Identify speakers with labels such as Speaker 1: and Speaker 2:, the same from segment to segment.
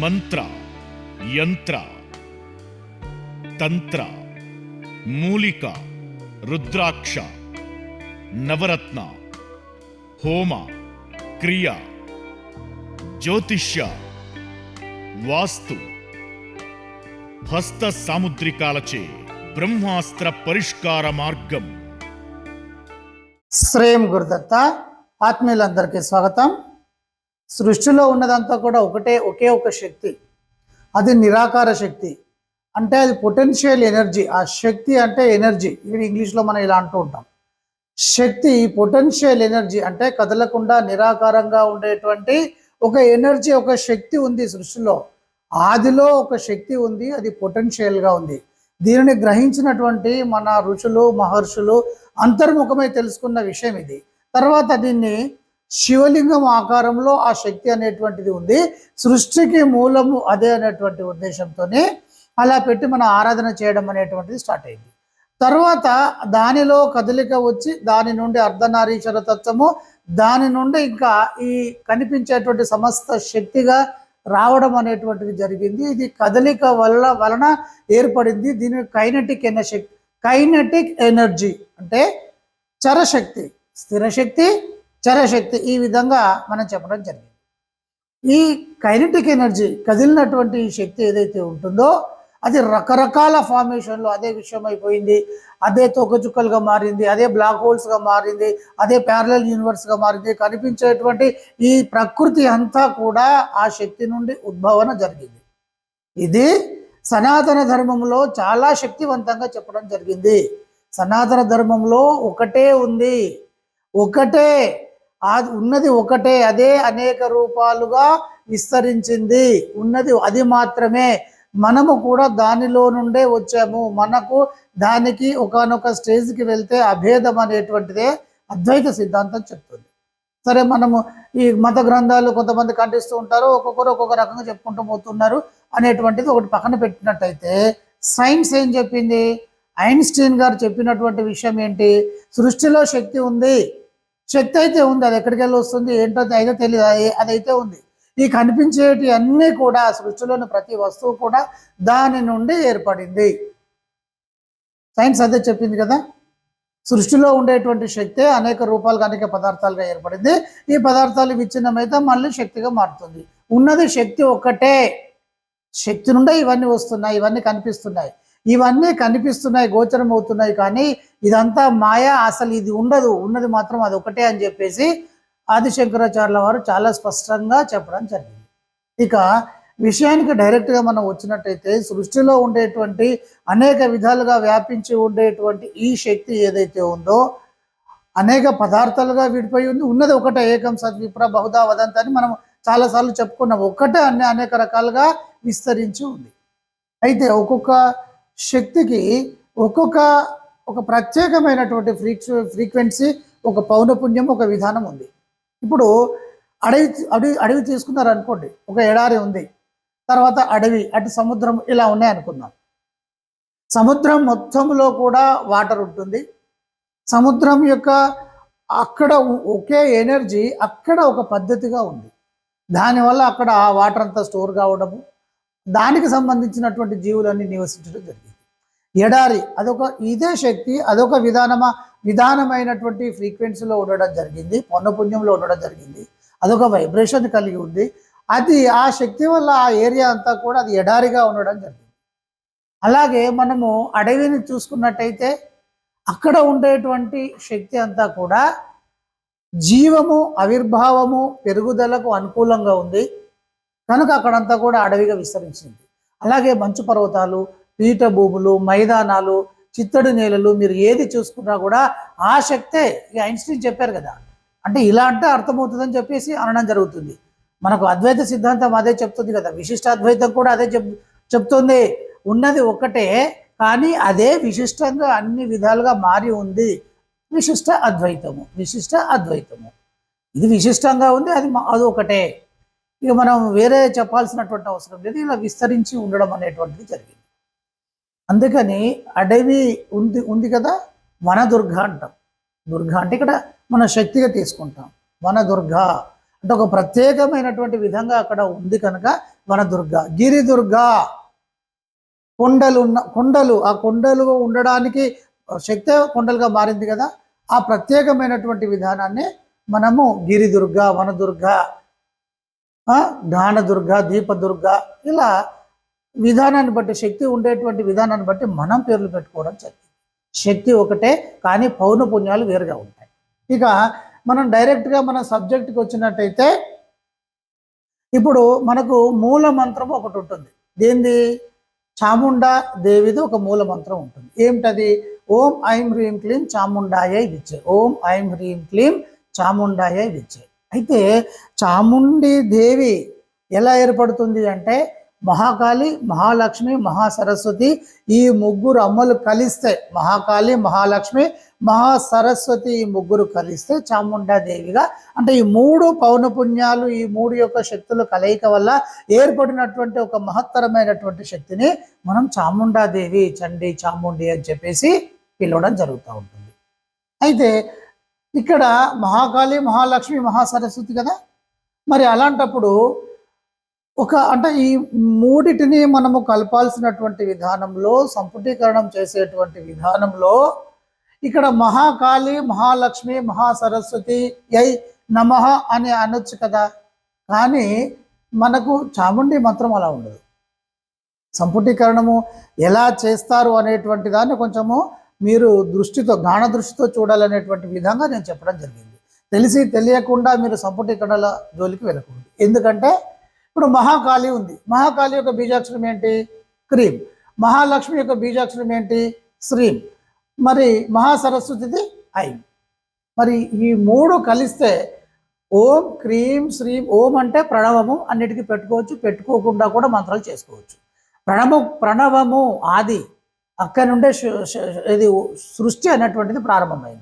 Speaker 1: మంత్ర యంత్ర తంత్ర మూలిక రుద్రాక్ష నవరత్న హోమ క్రియ జ్యోతిష్య వాస్తు హస్త సాముద్రికాలచే బ్రహ్మాస్త్ర పరిష్కార మార్గం
Speaker 2: శ్రేయం గురుదత్త ఆత్మీయులందరికీ స్వాగతం సృష్టిలో ఉన్నదంతా కూడా ఒకటే ఒకే ఒక శక్తి. అది నిరాకార శక్తి. అంటే అది పొటెన్షియల్ ఎనర్జీ ఆ శక్తి అంటే ఎనర్జీ ఇది ఇంగ్లీష్లో మనం ఇలా అంటూ ఉంటాం. శక్తి పొటెన్షియల్ ఎనర్జీ అంటే కదలకుండా నిరాకారంగా ఉండేటువంటి ఒక ఎనర్జీ ఒక శక్తి ఉంది సృష్టిలో. ఆదిలో ఒక శక్తి ఉంది అది పొటెన్షియల్గా ఉంది. దీనిని గ్రహించినటువంటి మన ఋషులు మహర్షులు అంతర్ముఖమై తెలుసుకున్న విషయం ఇది. తర్వాత దీన్ని శివలింగం ఆకారంలో ఆ శక్తి అనేటువంటిది ఉంది. సృష్టికి మూలము అదే అనేటువంటి ఉద్దేశంతోనే అలా పెట్టి మనం ఆరాధన చేయడం అనేటువంటిది స్టార్ట్ అయింది. తర్వాత దానిలో కదలిక వచ్చి దాని నుండి అర్ధనారీశ్వర తత్వము దాని నుండి ఇంకా ఈ కనిపించేటువంటి సమస్త శక్తిగా రావడం అనేటువంటిది జరిగింది. ఇది కదలిక వల్ల వలన ఏర్పడింది. దీని కైనటిక్ ఎనర్జీ కైనటిక్ ఎనర్జీ అంటే చరశక్తి స్థిరశక్తి చర్యశక్తి ఈ విధంగా మనం చెప్పడం జరిగింది. ఈ కైనటిక్ ఎనర్జీ కదిలినటువంటి శక్తి ఏదైతే ఉంటుందో అది రకరకాల ఫార్మేషన్లో అదే విషయం అయిపోయింది అదే తోకచుక్కలుగా మారింది అదే బ్లాక్ హోల్స్గా మారింది అదే ప్యారలల్ యూనివర్స్గా మారింది. కనిపించేటువంటి ఈ ప్రకృతి అంతా కూడా ఆ శక్తి నుండి ఉద్భవన జరిగింది. ఇది సనాతన ధర్మంలో చాలా శక్తివంతంగా చెప్పడం జరిగింది. సనాతన ధర్మంలో ఒకటే ఉంది. ఒకటే అది ఉన్నది ఒకటే అదే అనేక రూపాలుగా విస్తరించింది. ఉన్నది అది మాత్రమే. మనము కూడా దానిలో నుండే వచ్చాము. మనకు దానికి ఒకనొక స్టేజ్కి వెళ్తే అభేదం అనేటువంటిదే అద్వైత సిద్ధాంతం చెప్తుంది. సరే మనము ఈ మత గ్రంథాలు కొంతమంది ఖండిస్తూ ఉంటారు. ఒక్కొక్కరు ఒక్కొక్క రకంగా చెప్పుకుంటూ పోతున్నారు అనేటువంటిది ఒకటి పక్కన పెట్టినట్టయితే సైన్స్ ఏం చెప్పింది? ఐన్స్టీన్ గారు చెప్పినటువంటి విషయం ఏంటి? సృష్టిలో శక్తి ఉంది. శక్తి అయితే ఉంది అది ఎక్కడికి వెళ్ళి వస్తుంది ఏంటో అయితే తెలియదు అది- అదైతే ఉంది. ఈ కనిపించేటి అన్నీ కూడా సృష్టిలోని ప్రతి వస్తువు కూడా దాని నుండి ఏర్పడింది. సైన్స్ అదే చెప్పింది కదా? సృష్టిలో ఉండేటువంటి శక్తి అనేక రూపాలుగా అనేక పదార్థాలుగా ఏర్పడింది. ఈ పదార్థాలు విచ్ఛిన్నమైతే మళ్ళీ శక్తిగా మారుతుంది. ఉన్నది శక్తి ఒక్కటే. శక్తి నుండే ఇవన్నీ వస్తున్నాయి ఇవన్నీ కనిపిస్తున్నాయి. ఇవన్నీ కనిపిస్తున్నాయి గోచరం అవుతున్నాయి కానీ ఇదంతా మాయ అసలు ఇది ఉండదు. ఉన్నది మాత్రం అది ఒకటే అని చెప్పేసి ఆదిశంకరాచార్యుల వారు చాలా స్పష్టంగా చెప్పడం జరిగింది. ఇక విషయానికి డైరెక్ట్గా మనం వచ్చినట్టయితే సృష్టిలో ఉండేటువంటి అనేక విధాలుగా వ్యాపించి ఉండేటువంటి ఈ శక్తి ఏదైతే ఉందో అనేక పదార్థాలుగా విడిపోయి ఉంది. ఉన్నది ఒకటే ఏకం సద్విప్ర బహుదా వదంత అని మనం చాలాసార్లు చెప్పుకున్నాం. ఒక్కటే అన్ని అనేక రకాలుగా విస్తరించి ఉంది. అయితే ఒక్కొక్క శక్తికి ఒక్కొక్క ఒక ప్రత్యేకమైనటువంటి ఫ్రీక్వ ఫ్రీక్వెన్సీ ఒక పౌనపుణ్యం ఒక విధానం ఉంది. ఇప్పుడు అడవి అడవి అడవి తీసుకున్నారు అనుకోండి ఒక ఎడారి ఉంది. తర్వాత అడవి అటు సముద్రం ఇలా ఉన్నాయనుకుందాం సముద్రం మొత్తంలో కూడా వాటర్ ఉంటుంది. సముద్రం యొక్క అక్కడ ఒకే ఎనర్జీ అక్కడ ఒక పద్ధతిగా ఉంది. దానివల్ల అక్కడ ఆ వాటర్ అంతా స్టోర్ కావడము దానికి సంబంధించినటువంటి జీవులన్నీ నివసించడం జరిగింది. ఎడారి అదొక ఇదే శక్తి అదొక విధానమా విధానమైనటువంటి ఫ్రీక్వెన్సీలో ఉండడం జరిగింది పౌనపుణ్యంలో ఉండడం జరిగింది అదొక వైబ్రేషన్ కలిగి ఉంది. అది ఆ శక్తి వల్ల ఆ ఏరియా అంతా కూడా అది ఎడారిగా ఉండడం జరిగింది. అలాగే మనము అడవిని చూసుకున్నట్టయితే అక్కడ ఉండేటువంటి శక్తి అంతా కూడా జీవము ఆవిర్భావము పెరుగుదలకు అనుకూలంగా ఉంది. కనుక అక్కడంతా కూడా అడవిగా విస్తరించింది. అలాగే మంచు పర్వతాలు పీఠ భూములు మైదానాలు చిత్తడి నేలలు మీరు ఏది చూసుకున్నా కూడా ఆ శక్తే ఇక ఐన్స్టీన్ చెప్పారు కదా. అంటే ఇలా అంటే అర్థమవుతుందని చెప్పేసి అనడం జరుగుతుంది. మనకు అద్వైత సిద్ధాంతం అదే చెప్తుంది కదా. విశిష్ట అద్వైతం కూడా అదే చెప్ చెప్తుంది. ఉన్నది ఒకటే కానీ అదే విశిష్టంగా అన్ని విధాలుగా మారి ఉంది. విశిష్ట అద్వైతము విశిష్ట అద్వైతము. ఇది విశిష్టంగా ఉంది అది అది ఒకటే. ఇక మనం వేరే చెప్పాల్సినటువంటి అవసరం లేదు. ఇలా విస్తరించి ఉండడం అనేటువంటిది జరిగింది. అందుకని అడవి ఉంది ఉంది కదా వన దుర్గ అంటాం. దుర్గ అంటే ఇక్కడ మన శక్తిగా తీసుకుంటాం. వన దుర్గ అంటే ఒక ప్రత్యేకమైనటువంటి విధంగా అక్కడ ఉంది కనుక వన దుర్గ గిరిదుర్గ కొండలు ఉన్న కొండలు ఆ కొండలు ఉండడానికి శక్తి కొండలుగా మారింది కదా ఆ ప్రత్యేకమైనటువంటి విధానాన్ని మనము గిరిదుర్గ వనదుర్గ జ్ఞానదుర్గ దీపదుర్గ ఇలా విధానాన్ని బట్టి శక్తి ఉండేటువంటి విధానాన్ని బట్టి మనం పేర్లు పెట్టుకోవడం జరిగింది. శక్తి ఒకటే కానీ పౌన పుణ్యాలు వేరుగా ఉంటాయి. ఇక మనం డైరెక్ట్గా మన సబ్జెక్ట్కి వచ్చినట్టయితే ఇప్పుడు మనకు మూల మంత్రం ఒకటి ఉంటుంది. దేంది? చాముండా దేవిది ఒక మూల మంత్రం ఉంటుంది. ఏమిటది? ఓం ఐం హ్రీం క్లీం చాముండాయై విచ్చే ఓం ఐం హ్రీం క్లీం చాముండాయై విచ్చే అయితే చాముండి దేవి ఎలా ఏర్పడుతుంది అంటే మహాకాళి మహాలక్ష్మి మహాసరస్వతి ఈ ముగ్గురు అమ్మలు కలిస్తే మహాకాళి మహాలక్ష్మి మహాసరస్వతి ఈ ముగ్గురు కలిస్తే చాముండాదేవిగా అంటే ఈ మూడు పౌనపుణ్యాలు ఈ మూడు యొక్క శక్తుల కలయిక వల్ల ఏర్పడినటువంటి ఒక మహత్తరమైనటువంటి శక్తిని మనం చాముండాదేవి చండి చాముండి అని చెప్పేసి పిలవడం జరుగుతూ ఉంటుంది. అయితే ఇక్కడ మహాకాళి మహాలక్ష్మి మహాసరస్వతి కదా? మరి అలాంటప్పుడు ఒక అంటే ఈ మూడిటిని మనము కలపాల్సినటువంటి విధానంలో సంపుటీకరణం చేసేటువంటి విధానంలో ఇక్కడ మహాకాళి మహాలక్ష్మి మహాసరస్వతి యై నమ అని అనొచ్చు కదా? కానీ మనకు చాముండి మంత్రం అలా ఉండదు. సంపుటీకరణము ఎలా చేస్తారు అనేటువంటి దాన్ని కొంచెము మీరు దృష్టితో జ్ఞాన దృష్టితో చూడాలనేటువంటి విధంగా నేను చెప్పడం జరిగింది. తెలిసి తెలియకుండా మీరు సంపుటీకరణల జోలికి వెళ్ళకూడదు. ఎందుకంటే ఇప్పుడు మహాకాళి ఉంది. మహాకాళి యొక్క బీజాక్షరం ఏంటి? క్రీమ్. మహాలక్ష్మి యొక్క బీజాక్షరం ఏంటి? శ్రీం. మరి మహాసరస్వతిది ఐం. మరి ఈ మూడు కలిస్తే ఓం క్రీం శ్రీం ఓం అంటే ప్రణవము అన్నిటికీ పెట్టుకోవచ్చు పెట్టుకోకుండా కూడా మంత్రాలు చేసుకోవచ్చు. ప్రణవ ప్రణవము ఆది. అక్కడి నుండే ఇది సృష్టి అనేటువంటిది ప్రారంభమైంది.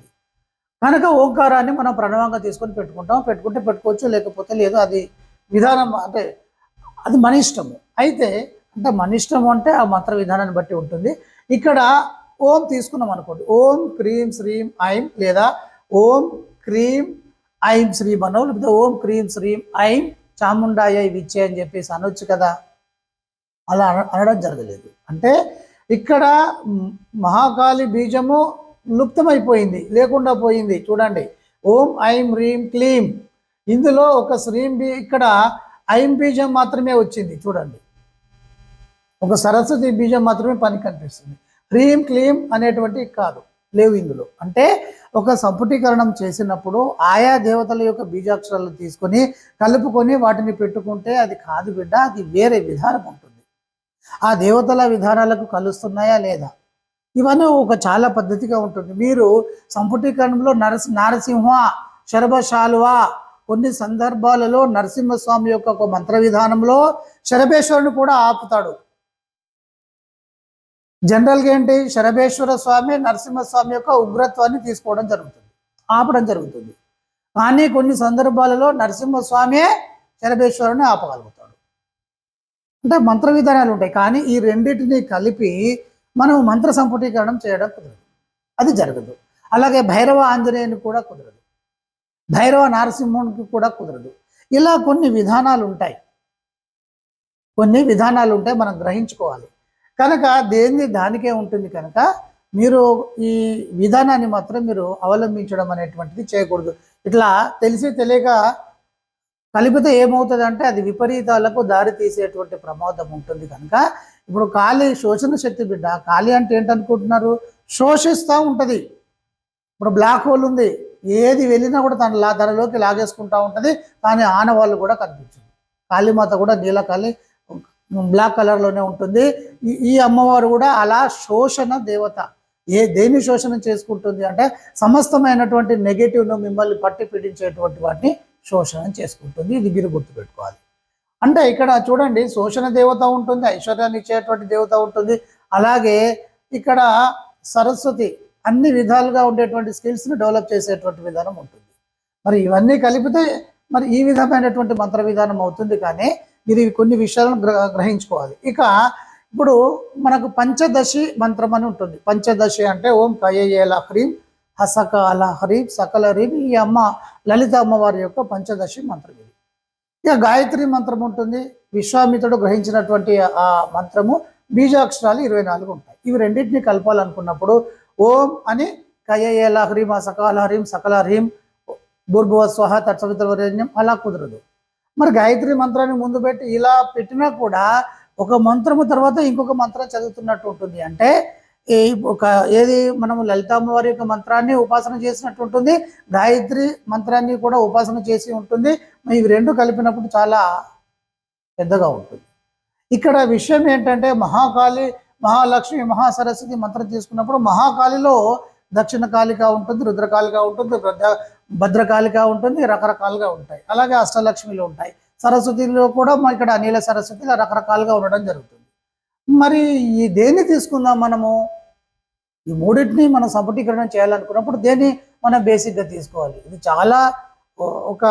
Speaker 2: కనుక ఓంకారాన్ని మనం ప్రణవంగా తీసుకొని పెట్టుకుంటాం. పెట్టుకుంటే పెట్టుకోవచ్చు లేకపోతే లేదు. అది విధానం అంటే అది మన ఇష్టము. అయితే అంటే మన ఇష్టం అంటే ఆ మంత్ర విధానాన్ని బట్టి ఉంటుంది. ఇక్కడ ఓం తీసుకున్నాం అనుకోండి. ఓం క్రీం శ్రీం ఐం లేదా ఓం క్రీం ఐం శ్రీం అనో లేకపోతే ఓం క్రీం శ్రీం ఐం చాముండాయ విచ్చే అని చెప్పేసి అనొచ్చు కదా. అలా అన- అనడం జరగలేదు. అంటే ఇక్కడ మహాకాళి బీజము లుప్తమైపోయింది లేకుండా పోయింది. చూడండి. ఓం ఐం హ్రీం క్లీం. ఇందులో ఒక శ్రీం బీ ఇక్కడ ఐం బీజం మాత్రమే వచ్చింది చూడండి. ఒక సరస్వతి బీజం మాత్రమే పని కనిపిస్తుంది. హ్రీం క్లీం అనేటువంటి కాదు లేవు ఇందులో. అంటే ఒక సంపుటీకరణం చేసినప్పుడు ఆయా దేవతల యొక్క బీజాక్షరాలు తీసుకొని కలుపుకొని వాటిని పెట్టుకుంటే అది కాదు బిడ్డ అది వేరే విధానం ఉంటుంది. ఆ దేవతల విధానాలకు కలుస్తున్నాయా లేదా? ఇవన్నీ ఒక చాలా పద్ధతిగా ఉంటుంది. మీరు సంపుటీకరణంలో నరసి నారసింహ శరభశాలువ కొన్ని సందర్భాలలో నరసింహస్వామి యొక్క ఒక మంత్ర విధానంలో శరభేశ్వరుని కూడా ఆపుతాడు. జనరల్గా ఏంటి? శరభేశ్వర స్వామి నరసింహస్వామి యొక్క ఉగ్రత్వాన్ని తీసుకోవడం జరుగుతుంది ఆపడం జరుగుతుంది. కానీ కొన్ని సందర్భాలలో నరసింహస్వామియే శరభేశ్వరుని ఆపగలుగుతాడు. అంటే మంత్ర విధానాలు ఉంటాయి కానీ ఈ రెండింటిని కలిపి మనం మంత్ర సంపుటీకరణం చేయడం కుదరదు. అది జరగదు. అలాగే భైరవ ఆంజనేయుని కూడా కుదరదు. భైరవ నరసింహునికి కూడా కుదరదు. ఇలా కొన్ని విధానాలు ఉంటాయి. కొన్ని విధానాలు ఉంటాయి మనం గ్రహించుకోవాలి. కనుక దేన్ని దానికే ఉంటుంది కనుక మీరు ఈ విధానాన్ని మాత్రం మీరు అవలంబించడం అనేటువంటిది చేయకూడదు. ఇట్లా తెలిసి తెలియక కలిపితే ఏమవుతుంది అంటే అది విపరీతాలకు దారి తీసేటువంటి ప్రమాదం ఉంటుంది కనుక ఇప్పుడు ఖాళీ శోషణ శక్తి బిడ్డ కాళీ అంటే ఏంటనుకుంటున్నారు? శోషిస్తూ ఉంటుంది. ఇప్పుడు బ్లాక్ హోల్ ఉంది. ఏది వెళ్ళినా కూడా తన లా ధరలోకి లాగేసుకుంటూ ఉంటుంది. కానీ ఆనవాళ్ళు కూడా కనిపించదు కాళీమాత కూడా నీలకాళి బ్లాక్ కలర్లోనే ఉంటుంది. ఈ- ఈ అమ్మవారు కూడా అలా శోషణ దేవత. ఏ దేని శోషణ చేసుకుంటుంది అంటే సమస్తమైనటువంటి నెగటివ్ను మిమ్మల్ని పట్టి పీడించేటువంటి వాటిని శోషణ చేసుకుంటుంది. ఇది మీరు గుర్తుపెట్టుకోవాలి. అంటే ఇక్కడ చూడండి శోషణ దేవత ఉంటుంది ఐశ్వర్యాన్ని ఇచ్చేటువంటి దేవత ఉంటుంది. అలాగే ఇక్కడ సరస్వతి అన్ని విధాలుగా ఉండేటువంటి స్కిల్స్ని డెవలప్ చేసేటువంటి విధానం ఉంటుంది. మరి ఇవన్నీ కలిపితే మరి ఈ విధమైనటువంటి మంత్ర విధానం అవుతుంది కానీ మీరు ఇవి కొన్ని విషయాలను గ్రహించుకోవాలి. ఇక ఇప్పుడు మనకు పంచదశి మంత్రం అని ఉంటుంది. పంచదశి అంటే ఓం కయ్యేల హ్రీం హసకాల హ్రీం సకల హ్రీం ఈ అమ్మ లలిత అమ్మవారి యొక్క పంచదశి మంత్రం ఇది. ఇక గాయత్రి మంత్రం ఉంటుంది. విశ్వామిత్రుడు గ్రహించినటువంటి ఆ మంత్రము బీజాక్షరాలు ఇరవై నాలుగు ఉంటాయి. ఇవి రెండింటిని కలపాలనుకున్నప్పుడు ఓం అని కయ్యేల హ్రీం అసకాల హ్రీం సకల హ్రీం భూర్భువ స్వహ తత్సవితవరేణ్యం అలా కుదరదు. మరి గాయత్రి మంత్రాన్ని ముందు పెట్టి ఇలా పెట్టినా కూడా ఒక మంత్రము తర్వాత ఇంకొక మంత్రం చదువుతున్నట్టు ఉంటుంది. అంటే ఈ ఒక ఏది మనము లలితామ్మవారి యొక్క మంత్రాన్ని ఉపాసన చేసినట్టు ఉంటుంది గాయత్రి మంత్రాన్ని కూడా ఉపాసన చేసి ఉంటుంది. ఇవి రెండు కలిపినప్పుడు చాలా పెద్దగా ఉంటుంది. ఇక్కడ విషయం ఏంటంటే మహాకాళి మహాలక్ష్మి మహాసరస్వతి మంత్రం తీసుకున్నప్పుడు మహాకాళిలో దక్షిణ కాళిక ఉంటుంది రుద్రకాళిక ఉంటుంది భద్ర భద్రకాళిక ఉంటుంది రకరకాలుగా ఉంటాయి. అలాగే అష్టలక్ష్మిలు ఉంటాయి. సరస్వతిలో కూడా మా ఇక్కడ నీల సరస్వతి రకరకాలుగా ఉండడం జరుగుతుంది. మరి ఈ దేన్ని తీసుకుందాం మనము? ఈ మూడింటిని మనం సంపుటీకరణ చేయాలనుకున్నప్పుడు దేన్ని మనం బేసిక్గా తీసుకోవాలి? ఇది చాలా ఒక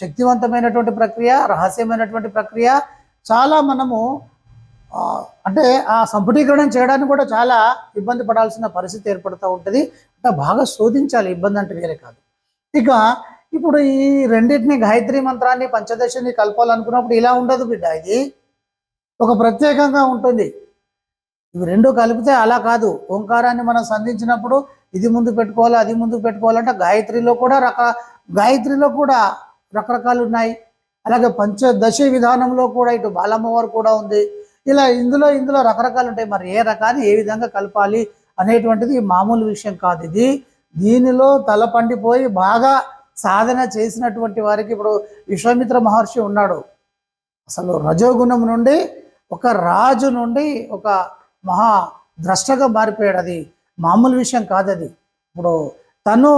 Speaker 2: శక్తివంతమైనటువంటి ప్రక్రియ రహస్యమైనటువంటి ప్రక్రియ. చాలా మనము అంటే ఆ సంపుటీకరణం చేయడానికి కూడా చాలా ఇబ్బంది పడాల్సిన పరిస్థితి ఏర్పడుతూ ఉంటుంది. అంటే బాగా శోధించాలి ఇబ్బంది అంటే వేరే కాదు. ఇక ఇప్పుడు ఈ రెండింటిని గాయత్రి మంత్రాన్ని పంచదశని కలపాలనుకున్నప్పుడు ఇలా ఉండదు బిడ్డ ఇది. ఒక ప్రత్యేకంగా ఉంటుంది. ఇవి రెండు కలిపితే అలా కాదు. ఓంకారాన్ని మనం సంధించినప్పుడు ఇది ముందు పెట్టుకోవాలి అది ముందు పెట్టుకోవాలంటే గాయత్రిలో కూడా రక గాయత్రిలో కూడా రకరకాలు ఉన్నాయి. అలాగే పంచదశ విధానంలో కూడా ఇటు బాలమ్మవారు కూడా ఉంది. ఇలా ఇందులో ఇందులో రకరకాలు ఉంటాయి. మరి ఏ రకాన్ని ఏ విధంగా కలపాలి అనేటువంటిది మామూలు విషయం కాదు ఇది. దీనిలో తల పండిపోయి బాగా సాధన చేసినటువంటి వారికి ఇప్పుడు విశ్వామిత్ర మహర్షి ఉన్నాడు. అసలు రజోగుణం నుండి ఒక రాజు నుండి ఒక మహా ద్రష్టగా మారిపోయాడు అది. మామూలు విషయం కాదు అది ఇప్పుడు తను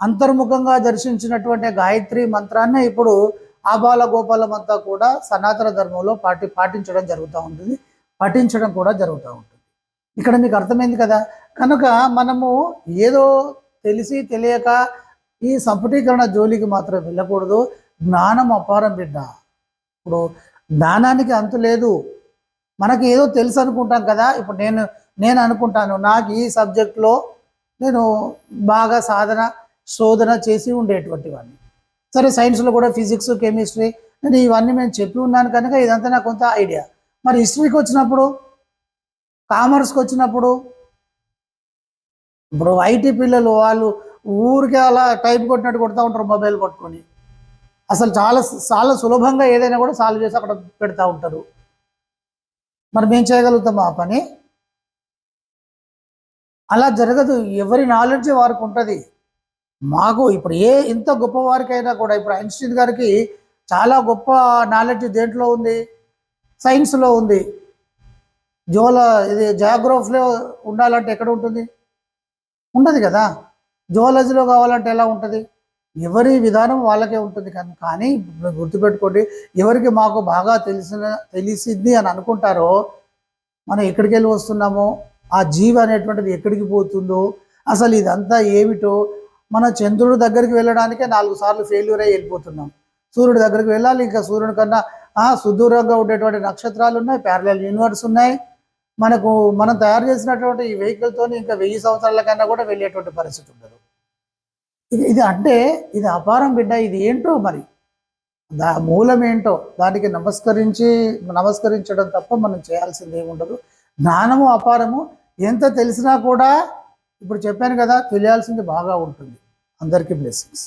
Speaker 2: అంతర్ముఖంగా దర్శించినటువంటి గాయత్రి మంత్రాన్ని ఇప్పుడు ఆబాల బాలగోపాలం అంతా కూడా సనాతన ధర్మంలో పాటి పాటించడం జరుగుతూ ఉంటుంది. పఠించడం కూడా జరుగుతూ ఉంటుంది. ఇక్కడ మీకు అర్థమైంది కదా? కనుక మనము ఏదో తెలిసి తెలియక ఈ సంపుటీకరణ జోలికి మాత్రం వెళ్ళకూడదు. జ్ఞానం అపారం బిడ్డ. ఇప్పుడు జ్ఞానానికి అంతు లేదు. మనకి ఏదో తెలుసు అనుకుంటాం కదా. ఇప్పుడు నేను నేను అనుకుంటాను నాకు ఈ సబ్జెక్ట్లో నేను బాగా సాధన శోధన చేసి ఉండేటువంటి వాడిని. సరే సైన్స్లో కూడా ఫిజిక్స్ కెమిస్ట్రీ నేను ఇవన్నీ నేను చెప్పి ఉన్నాను కనుక ఇదంతా నాకు కొంత ఐడియా మరి హిస్టరీకి వచ్చినప్పుడు కామర్స్కి వచ్చినప్పుడు ఇప్పుడు ఐటీ పిల్లలు వాళ్ళు ఊరికే అలా టైప్ కొట్టినట్టు కొడుతూ ఉంటారు మొబైల్ పట్టుకొని అసలు చాలా చాలా సులభంగా ఏదైనా కూడా సాల్వ్ చేసి అక్కడ పెడతా ఉంటారు. మరి మేము చేయగలుగుతాం ఆ పని. అలా జరగదు. ఎవరి నాలెడ్జ్ వారికి ఉంటుంది. మాకు ఇప్పుడు ఏ ఇంత గొప్ప వారికైనా కూడా ఇప్పుడు ఐన్స్టీన్ గారికి చాలా గొప్ప నాలెడ్జ్ దేంట్లో ఉంది? సైన్స్లో ఉంది. జోల ఇది జాగ్రఫీలో ఉండాలంటే ఎక్కడ ఉంటుంది? ఉండదు కదా. జువాలజీలో కావాలంటే ఎలా ఉంటుంది? ఎవరి విధానం వాళ్ళకే ఉంటుంది కానీ కానీ గుర్తుపెట్టుకోండి ఎవరికి మాకు బాగా తెలిసిన తెలిసింది అని అనుకుంటారో మనం ఎక్కడికి వెళ్ళి వస్తున్నామో ఆ జీవి అనేటువంటిది ఎక్కడికి పోతుందో అసలు ఇదంతా ఏమిటో మన చంద్రుడి దగ్గరికి వెళ్ళడానికే నాలుగు సార్లు ఫెయిల్యూర్ అయ్యి వెళ్ళిపోతున్నాం. సూర్యుడి దగ్గరికి వెళ్ళాలి ఇంకా సూర్యుడి కన్నా సుదూరంగా ఉండేటువంటి నక్షత్రాలు ఉన్నాయి ప్యారలల్ యూనివర్స్ ఉన్నాయి. మనకు మనం తయారు చేసినటువంటి ఈ వెహికల్తో ఇంకా వెయ్యి సంవత్సరాల కన్నా కూడా వెళ్ళేటువంటి పరిస్థితి ఉండదు. ఇది ఇది అంటే ఇది అపారం బిడ్డ ఇది ఏంటో మరి? దా మూలం ఏంటో? దానికి నమస్కరించి నమస్కరించడం తప్ప మనం చేయాల్సింది ఏముండదు. జ్ఞానము అపారము. ఎంత తెలిసినా కూడా ఇప్పుడు చెప్పాను కదా తెలియాల్సింది బాగా ఉంటుంది. అందరికీ బ్లెస్సింగ్స్